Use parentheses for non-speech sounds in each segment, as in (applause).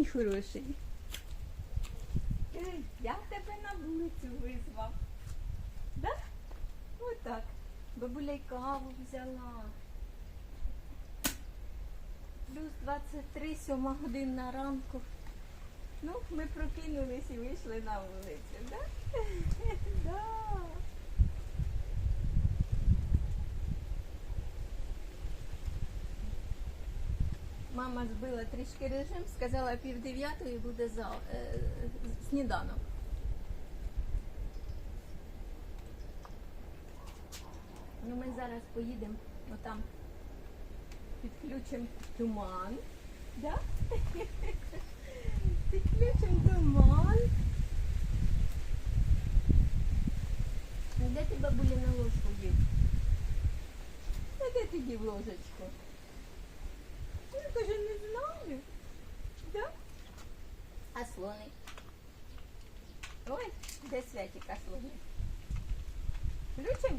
мій хороший? Я тебе на вулицю визвав. Да? Отак. Бабуля й каву взяла. Плюс 23, 7 година ранку. Ну, ми прокинулись і вийшли на вулицю, да? (laughs) Да. Мама збила трішки режим, сказала пів дев'ятої буде за, е, сніданок. Ну, ми зараз поїдемо отам. Підключимо туман. Да? (laughs) Підключимо туман. Де ти бабуля на ложку дів? А де ти дів ложечку? Я каже, не знаю. Да? А слоник? Ой, де кослуги. Включим?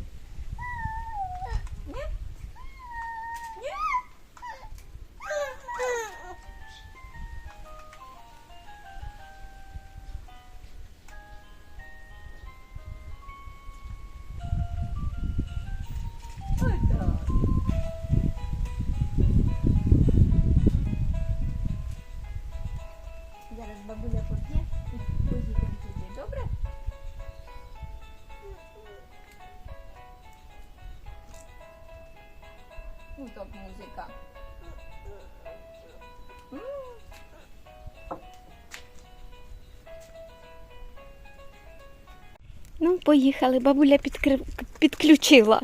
Топ Ну, поїхали. Бабуля підкри- підключила.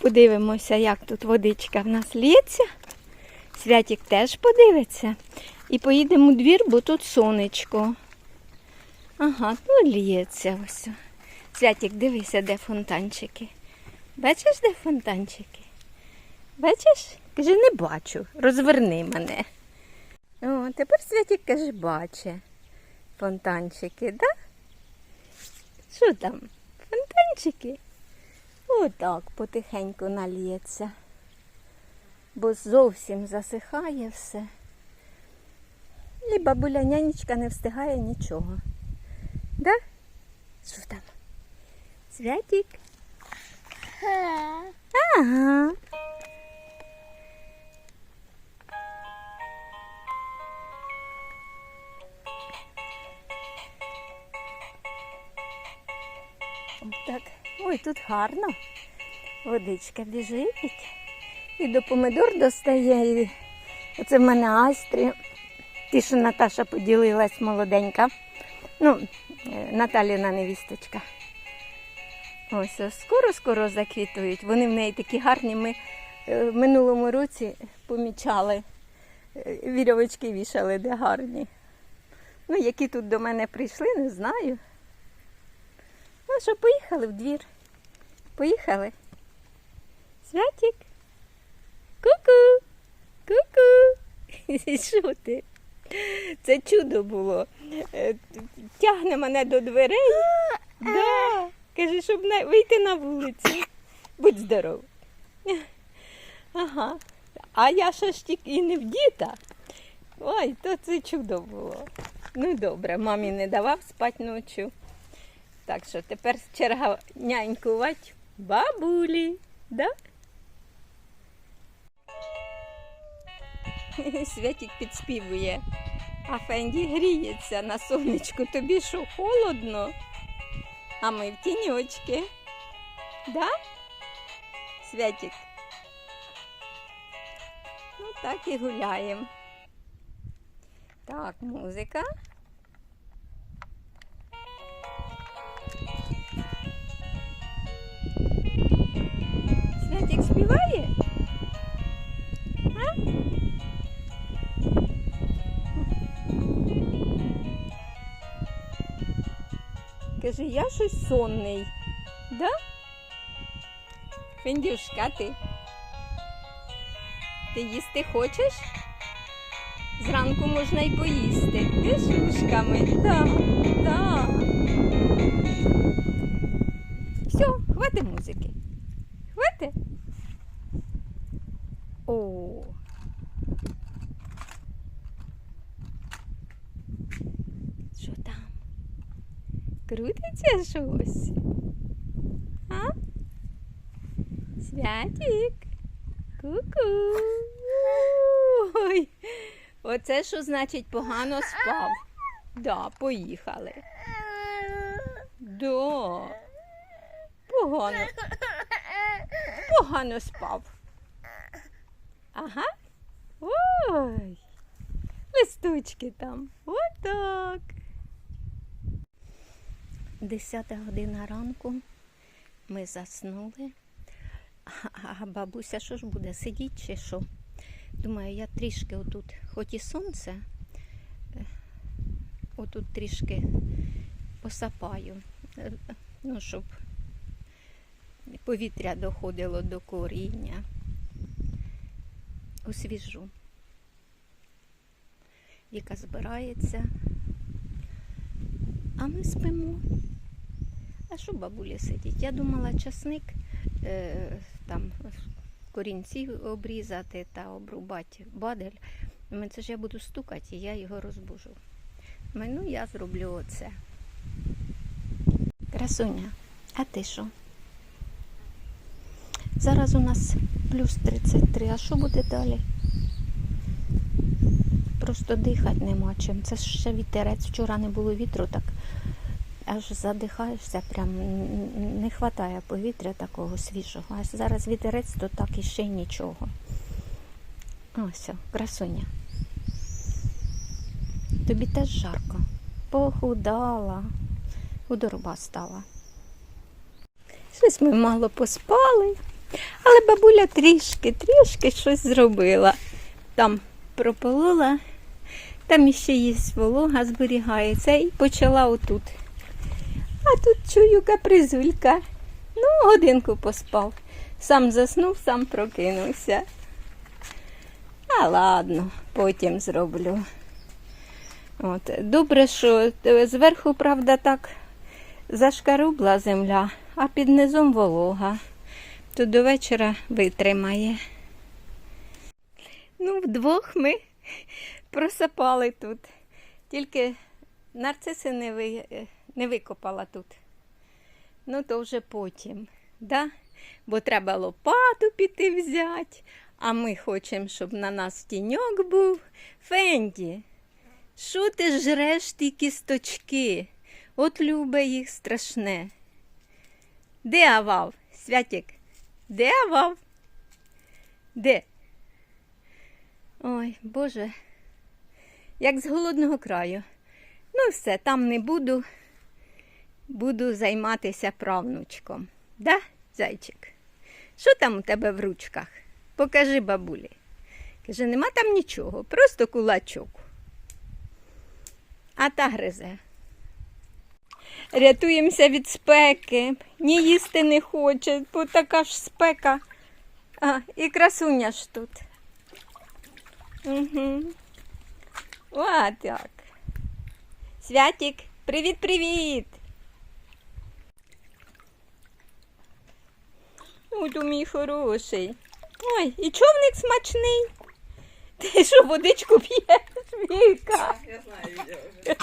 Подивимося, як тут водичка в нас лється. Святік теж подивиться. І поїдемо у двір, бо тут сонечко. Ага, ну лється ось. Святік, дивися, де фонтанчики. Бачиш, де фонтанчики? Бачиш? Каже, не бачу. Розверни мене. О, тепер Святік каже, бачить фонтанчики, да? Що там? Фонтанчики? Отак потихеньку наліється. Бо зовсім засихає все. І бабуля нянечка не встигає нічого. Да? Що там? Святік? Ага. Так. Ой, тут гарно. Водичка біжить. І до помидор достає. І... Оце в мене астрі. Ті, що Наташа поділилась молоденька. Ну, е, Наталіна невісточка. Ось ось скоро-скоро заквітують. Вони в неї такі гарні. Ми е, в минулому році помічали. е, Вірьовочки вішали, де гарні. Ну, які тут до мене прийшли, не знаю. Ну що, поїхали в двір. Поїхали. Святік. Ку-ку. Ку-ку. (laughs) Що ти? Це чудо було. Е, Тягне мене до дверей. Да. Каже, щоб вийти на вулицю. Будь здоров. Ага. А я ще ж тільки і не вдіта. Ой, то це чудо було. Ну добре, мамі не давав спати ночі. Так що тепер черга нянькувати бабулі. Да? (laughs) Святік підспівує. А Фенді гріється на сонечку. Тобі що, холодно? А ми в тіньочки. Да? Святік? Ну так і гуляємо. Так, музика. Каже, я щось сонний. Да? Фендюшка, ти? Ти їсти хочеш? Зранку можна й поїсти. Ти з ушками. Да, да. Все, хвати музики. Хвати? О. крутиться щось? А? Святик. Ку-ку. Ой. Оце що значить погано спав. Да, поїхали. Да. Погано. Погано спав. Ага. Ой. Листочки там. Отак. Десята година ранку. Ми заснули. А- бабуся що ж буде сидіти чи що? Думаю, я трішки отут, хоч і сонце, е, отут трішки посапаю, е, ну, щоб повітря доходило до коріння. Освіжу. Віка збирається, а ми спимо. А що бабулі сидіть? Я думала, часник е, там корінці обрізати та обрубати бадель. Це ж я буду стукати, і я його розбужу. Ну, я зроблю оце. Красуня, а ти що? Зараз у нас плюс 33, а що буде далі? Просто дихати нема чим. Це ще вітерець. Вчора не було вітру, так аж задихаєшся, прям не вистачає повітря такого свіжого. А зараз вітерець, то так і ще нічого. Ось, красуня. Тобі теж жарко. Похудала, худорба стала. Щось ми мало поспали, але бабуля трішки, трішки щось зробила. Там прополола, там іще є волога, зберігається і почала отут. А тут чую капризулька. Ну, годинку поспав. Сам заснув, сам прокинувся. А ладно, потім зроблю. От. Добре, що зверху, правда, так зашкарубла земля, а під низом волога. То до вечора витримає. Ну, вдвох ми просапали тут. Тільки нарциси не, ви, не викопала тут. Ну, то вже потім, да? бо треба лопату піти взяти, а ми хочемо, щоб на нас тіньок був. Фенді, що ти жреш ті кісточки? От любе їх страшне. Де авав? Святік? Де авав? Де? Ой, Боже, як з голодного краю. Ну, все, там не буду. Буду займатися правнучком. Да, зайчик? Що там у тебе в ручках? Покажи бабулі. Каже, нема там нічого, просто кулачок. А та гризе. Рятуємося від спеки. Ні їсти не хоче, бо така ж спека. А, і красуня ж тут. Угу. О, так. Святік, привіт-привіт! Ой, мій хороший. Ой, і човник смачний. Ти що, водичку п'єш, Віка? Я знаю, я вже.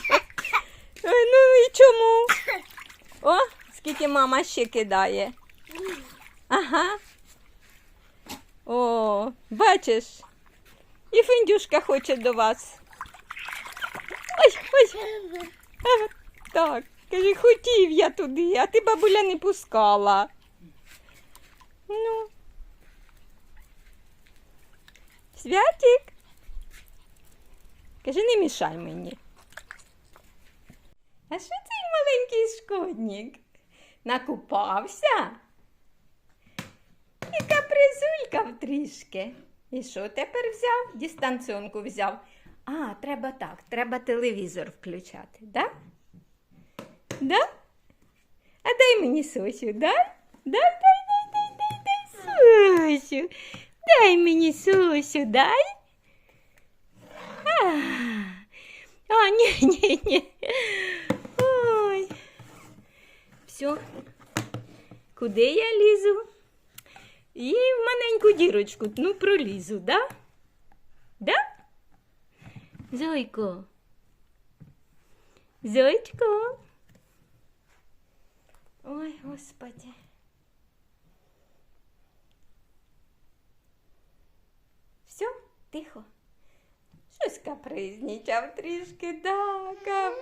Ой, ну і чому? О, скільки мама ще кидає. Ага. О, бачиш? І Фіндюшка хоче до вас. Ой, ой. Так, каже, хотів я туди, а ти бабуля не пускала. Ну. Святик. Каже, не мішай мені. А що цей маленький шкодник? Накупався? І капризулькав трішки. І що тепер взяв? Дистанціонку взяв. А, треба так, треба телевізор включати, да? Да? А дай мені Сосю, дай, дай, дай, дай, Сосю. Дай мені Сосю, дай. А, а ні, ні, ні. Ой. Все. Куди я лізу? І в маленьку дірочку, ну, пролізу, да? Да? Зойко. Зойчко. Ой, господи. Тихо. Щось капризнічав трішки, да, кап...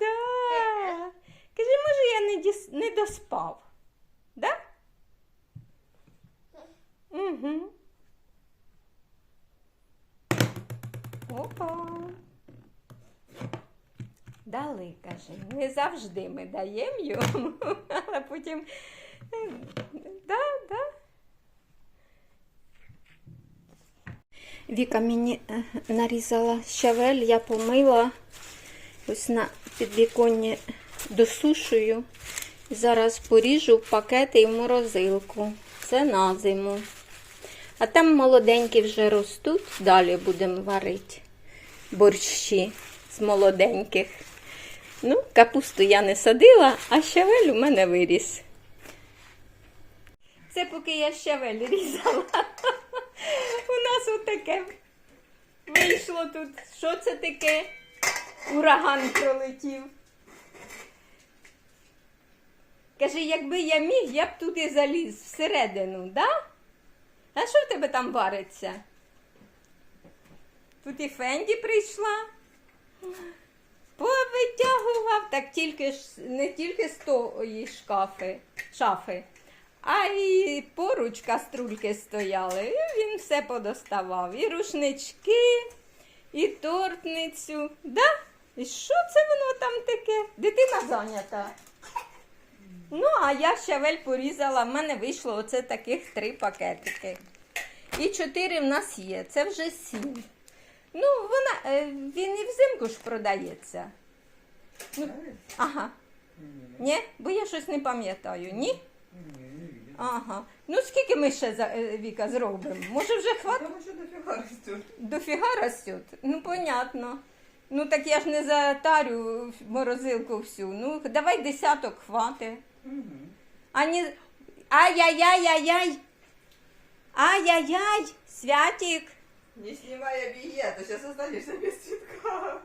да. Каже, може, я не, діс... не доспав. Да? Угу. Опа. Дали, каже, не завжди ми даємо йому, (laughs) але потім. е, Да, да. Віка мені е, нарізала щавель, я помила. Ось на підвіконні досушую. Зараз поріжу пакети і в морозилку. Це на зиму. А там молоденькі вже ростуть, далі будемо варити борщі з молоденьких. Ну, капусту я не садила, а щавель у мене виріс. Це поки я щавель різала. У нас отаке вийшло тут. Що це таке? Ураган пролетів. Каже, якби я міг, я б туди заліз всередину, да? А що в тебе там вариться? Тут і Фенді прийшла. Повитягував, так тільки не тільки з тої шкафи, шафи, а й поруч каструльки стояли. І він все подоставав. І рушнички, і тортницю. Да? І що це воно там таке? Дитина зайнята. Ну, а я щавель порізала, в мене вийшло оце таких три пакетики. І чотири в нас є, це вже сім. Ну, вона, е, він і взимку ж продається. Ну, ага. Ні? Бо я щось не пам'ятаю, ні? Ага. Ну скільки ми ще за е, Віка зробимо? Може вже хватить? Потому что дофига растет. Дофіга растет? Ну, понятно. Ну так я ж не затарю в морозилку всю. Ну, давай десяток хватить. Ані... Ай-яй-яй-яй-яй! Ай-яй-яй! Святик! Не снимай объект, а сейчас останешься без цветка.